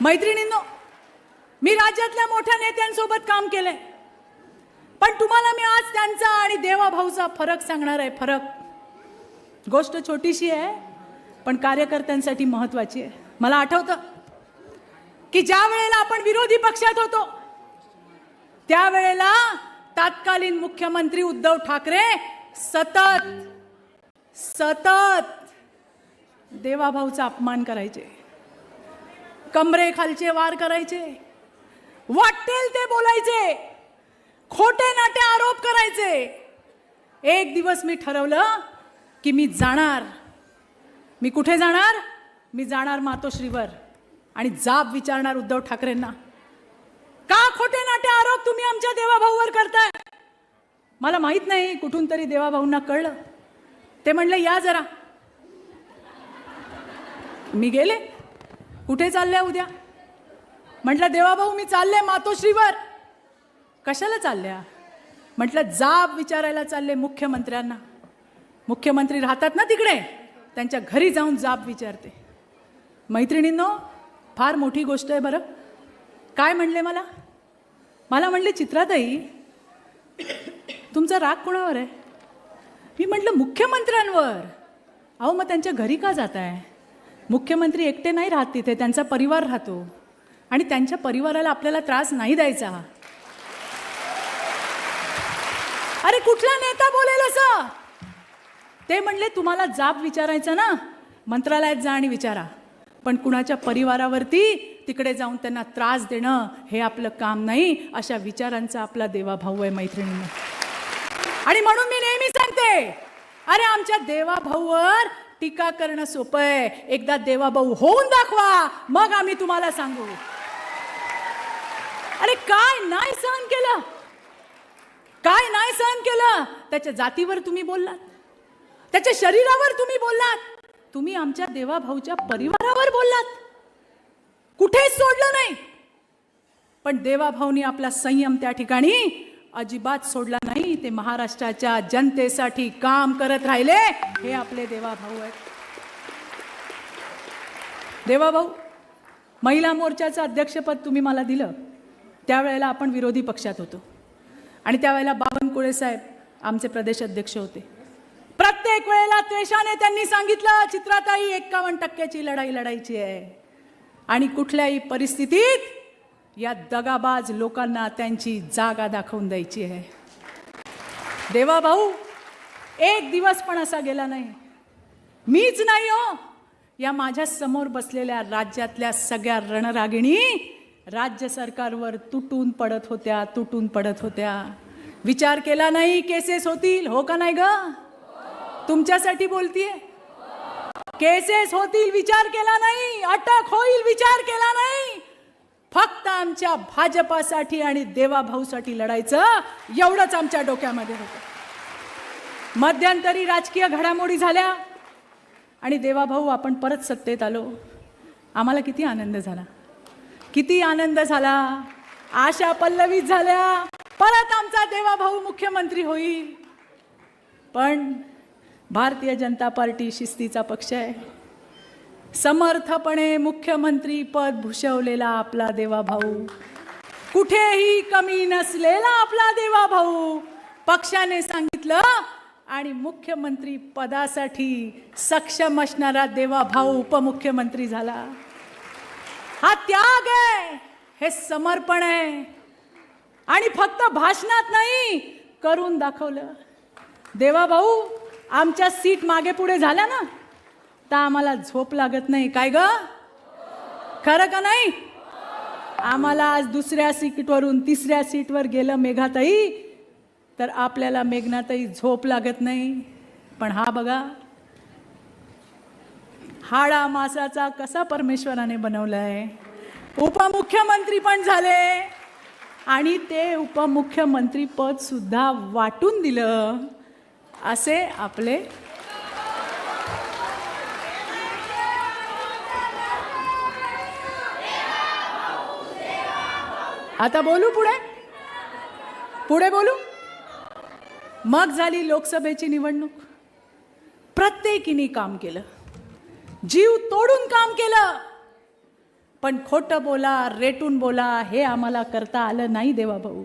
मैत्रिणींनो मी राज्यातल्या मोठ्या नेत्यांसोबत काम केलंय. पण तुम्हाला मी आज त्यांचा आणि देवाभाऊचा फरक सांगणार आहे फरक. गोष्ट छोटीशी आहे पण कार्यकर्त्यांसाठी महत्वाची आहे. मला आठवतं की ज्या वेळेला आपण विरोधी पक्षात होतो त्यावेळेला तत्कालीन मुख्यमंत्री उद्धव ठाकरे सतत सतत देवाभाऊचा अपमान करायचे. कमरे खालचे वार करायचे. वाटेल ते बोलायचे. खोटे नाटे आरोप करायचे. एक दिवस मी ठरवलं की मी जाणार. मी कुठे जाणार? मी जाणार मातोश्रीवर. आणि जाब विचारणार उद्धव ठाकरेंना. का खोटे नाटे आरोप तुम्ही आमच्या देवाभाऊवर करताय? मला माहीत नाही कुठून तरी देवाभाऊंना कळलं. ते म्हणले या जरा. मी गेले. कुठे चालल्या उद्या? म्हटलं देवाभाऊ मी चालले मातोश्रीवर. कशाला चालल्या? म्हटलं जाब विचारायला चालले मुख्यमंत्र्यांना. मुख्यमंत्री राहतात ना तिकडे? त्यांच्या घरी जाऊन जाब विचारते. मैत्रिणींनो फार मोठी गोष्ट आहे बरं. काय म्हणले मला? मला म्हणले चित्राताई तुमचा राग कोणावर आहे? मी म्हटलं मुख्यमंत्र्यांवर. अहो मग त्यांच्या घरी का जात आहे मुख्यमंत्री एकटे नाही राहत तिथे त्यांचा परिवार राहतो. आणि त्यांच्या परिवाराला आपल्याला त्रास नाही द्यायचा. अरे कुठला नेता बोलेल असं? ते म्हणले तुम्हाला जाब विचारायचा ना? मंत्रालयात जा आणि विचारा. पण कुणाच्या परिवारावरती तिकडे जाऊन त्यांना त्रास देणं हे आपलं काम नाही अशा विचारांचा आपला देवाभाऊ आहे मैत्रिणींना. आणि म्हणून मी नेहमी सांगते अरे आमच्या देवाभाऊवर टीका करणं सोपं आहे. एकदा देवाभाऊ होऊन दाखवा. मग आम्ही तुम्हाला सांगू. अरे काय नाही सहन केलं? काय नाही सहन केलं? त्याच्या जातीवर तुम्ही बोललात. त्याच्या शरीरावर तुम्ही बोललात. तुम्ही आमच्या देवाभाऊच्या परिवारावर बोललात. कुठेच सोडलं नाही. पण देवाभाऊनी आपला संयम त्या ठिकाणी अजिबात सोडला नाही ते महाराष्ट्राच्या जनतेसाठी काम करत राहिले. हे आपले देवाभाऊ आहेत. देवाभाऊ महिला मोर्चाचं अध्यक्षपद तुम्ही मला दिलं. त्यावेळेला आपण विरोधी पक्षात होतो. आणि त्यावेळेला बावनकुळे साहेब आमचे प्रदेश अध्यक्ष होते. प्रत्येक वेळेला त्वेषाने त्यांनी सांगितलं चित्राताई एक्कावन्न टक्क्याची लढाई लढायची आहे. आणि कुठल्याही परिस्थितीत या दगाबाज लोकांना त्यांची जागा दाखवून द्यायची आहे. देवा भाऊ एक दिवस पण असा गेला नाही. मीच नाही हो. या माझ्यासमोर बसलेल्या राज्यातल्या सगळ्या रणरागिणी राज्य सरकारवर तुटून पडत होत्या तुटून पडत होत्या. विचार केला नाही केसेस होतील हो का नाही ग? तुमच्यासाठी बोलतीये. केसेस होतील विचार केला नाही अटक होईल विचार केला नाही आमच्या भाजपासाठी आणि देवाभाऊसाठी लढायचं एवढंच आमच्या डोक्यामध्ये होतं. मध्यंतरी राजकीय घडामोडी झाल्या आणि देवाभाऊ आपण परत सत्तेत आलो. आम्हाला किती आनंद झाला. किती आनंद झाला. आशा पल्लवीत झाल्या. परत आमचा देवाभाऊ मुख्यमंत्री होईल. पण भारतीय जनता पार्टी शिस्तीचा पक्ष आहे. समर्थपणे मुख्यमंत्री पद भूषवलेला आपला देवाभाऊ कुठेही कमी नसलेला आपला देवा भाऊ. पक्षाने सांगितलं आणि मुख्यमंत्री पदासाठी सक्षम असणारा देवाभाऊ उपमुख्यमंत्री झाला. हा त्याग आहे. हे समर्पण आहे. आणि फक्त भाषणात नाही करून दाखवलं. देवा भाऊ आमच्या सीट मागे पुढे झाल्या ना? तर आम्हाला झोप लागत नाही. काय ग? खरं का नाही? आम्हाला आज दुसऱ्या सीटवरून तिसऱ्या सीटवर गेलं मेघाताई. तर आपल्याला मेघनाताई झोप लागत नाही. पण हा बघा हाडा मासाचा कसा परमेश्वराने बनवलाय. उपमुख्यमंत्री पण झाले. आणि ते उपमुख्यमंत्री पद सुद्धा वाटून दिलं. असे आपले आता बोलू पुढे? पुढे बोलू? मग झाली लोकसभेची निवडणूक. प्रत्येकीने काम केलं. जीव तोडून काम केलं. पण खोटं बोला रेटून बोला हे आम्हाला करता आलं नाही देवा भाऊ.